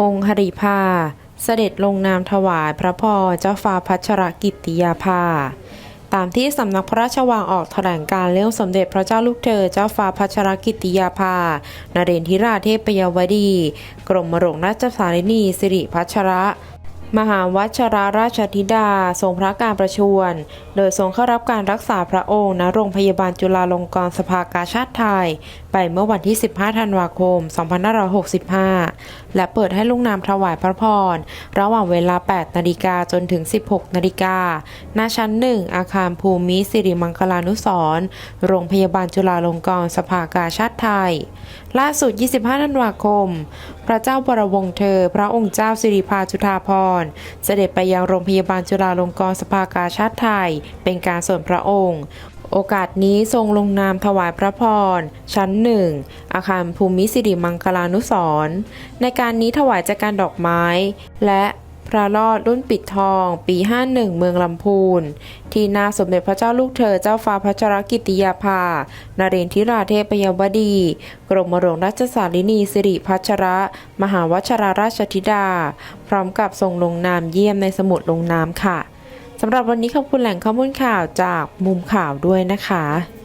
องค์หริภา เสด็จลงนามถวายพระพรเจ้าฟ้าพัชรกิติยาภา ตามที่สำนักพระราชวังออกแถลงการเรื่องสมเด็จพระเจ้าลูกเธอเจ้าฟ้าพัชรกิตติยาภา นเรนทิราเทพยวดี กรมหลวงราชสารินีสิริพัชระ มหาวัชรราชธิดา ทรงพระการประชวร โดยทรงเข้ารับการรักษาพระองค์ณโรงพยาบาลจุฬาลงกรณ์สภากาชาติไทย ไปเมื่อวันที่ 15 ธันวาคม 2565 และเปิดให้ลุงนามถวายพระพร ระหว่างเวลา 8 นาฬิกาจนถึง 16 นาฬิกาณชั้น 1 อาคารภูมิสิริมังคลานุสร์โรงพยาบาลจุฬาลงกรณ์สภากาชาติไทย ล่าสุด 25 ธันวาคม พระเจ้าบรวงศ์เธอ พระองค์เจ้าสิริภาจุฑาภรร เสด็จไปยังโรงพยาบาลจุฬาลงกรณ์สภากาชาติไทย เป็นการส่วนพระองค์โอกาสนี้ทรงลงนามถวายพระพร ชั้นหนึ่ง อาคารภูมิสิริมังคลานุสรณ์ในการนี้ถวายจากการดอกไม้ และ พระรอดรุ่นปิดทอง ปี 51 เมืองลำพูน ที่นาสมเด็จพระเจ้าลูกเธอเจ้าฟ้าพัชรกิติยาภานเรนทิราเทพยวดี กรมหลวงราชสารินีสิริพัชระ มหาวชราราชธิดา พร้อมกับทรงลงนามเยี่ยมในสมุดลงนามค่ะสำหรับวันนี้ขอบคุณแหล่งข้อมูลข่าวจากมุมข่าวด้วยนะคะ